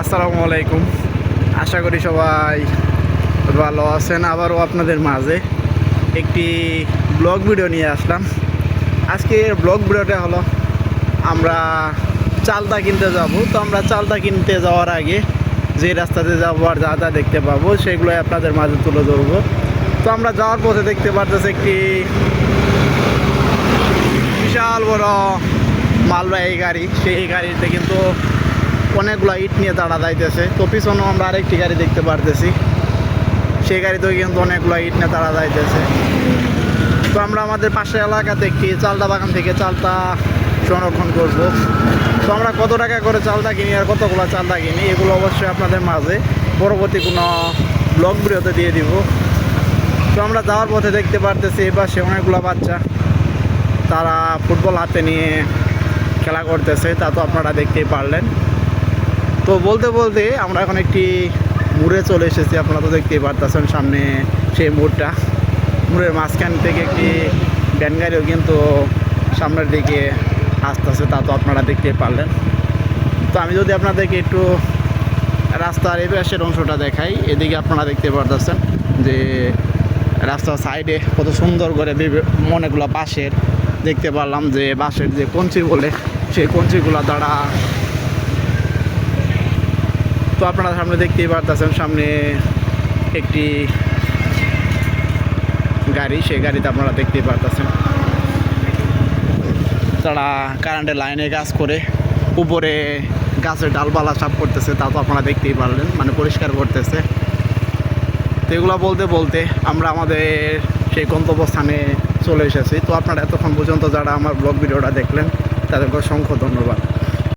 আসসালামু আলাইকুম। আশা করি সবাই ভালো আছেন। আবারও আপনাদের মাঝে একটি ব্লগ ভিডিও নিয়ে আসলাম। আজকের ব্লগ ভিডিওটা হলো, আমরা চালতা কিনতে যাব। তো আমরা চালতা কিনতে যাওয়ার আগে যে রাস্তাতে যাব আর যা যা দেখতে পাবো, সেগুলোই আপনাদের মাঝে তুলে ধরবো। তো আমরা যাওয়ার পথে দেখতে পারতেছি একটি বিশাল বড় মালবাহী গাড়ি। সেই গাড়িতে কিন্তু অনেকগুলো ইট নিয়ে দাঁড়া যাইতেছে। তো পিছনেও আমরা আরেকটি গাড়ি দেখতে পারতেছি। সেই গাড়িতেও কিন্তু অনেকগুলো ইট নিয়ে দাঁড়া যাইতেছে। তো আমরা আমাদের পাশের এলাকাতে একটি চালতা বাগান থেকে চালতা সংরক্ষণ করব। তো আমরা কত টাকা করে চালতা কিনি আর কতগুলো চালতা কিনি, এগুলো অবশ্যই আপনাদের মাঝে পরবর্তী কোনো ব্লগ ভিডিওতে দিয়ে দিব। তো আমরা যাওয়ার পথে দেখতে পারতেছি এই পাশে অনেকগুলো বাচ্চা। তারা ফুটবল হাতে নিয়ে খেলা করতেছে, তা তো আপনারা দেখতেই পারলেন। তো বলতে বলতে আমরা এখন একটি মুড়ে চলে এসেছি, আপনারা তো দেখতেই পারতেছেন সামনে সেই মুড়টা। মুড়ের মাঝখান থেকে একটি ভ্যান গাড়িও কিন্তু সামনের দিকে আসতেছে, তা তো আপনারা দেখতেই পারলেন। তো আমি যদি আপনাদেরকে একটু রাস্তার এই পাশের অংশটা দেখাই, এদিকে আপনারা দেখতে পারতেছেন যে রাস্তার সাইডে কত সুন্দর করে অনেকগুলো বাঁশের, দেখতে পারলাম যে বাঁশের যে কঞ্চি বলে, সেই কঞ্চিগুলো দ্বারা তো আপনারা সামনে দেখতেই পারতেছেন, সামনে একটি গাড়ি, সেই গাড়িতে আপনারা দেখতেই পারতেছেন। তারা কারেন্টের লাইনে কাজ করে, উপরে গাছের ডালপালা সাফ করতেছে, তা তো আপনারা দেখতেই পারলেন মানে পরিষ্কার করতেছে। তো এগুলো বলতে বলতে আমরা আমাদের সেই গন্তব্যস্থানে চলে এসেছি। তো আপনারা এতক্ষণ পর্যন্ত যারা আমার ব্লগ ভিডিওটা দেখলেন, তাদেরকে অসংখ্য ধন্যবাদ।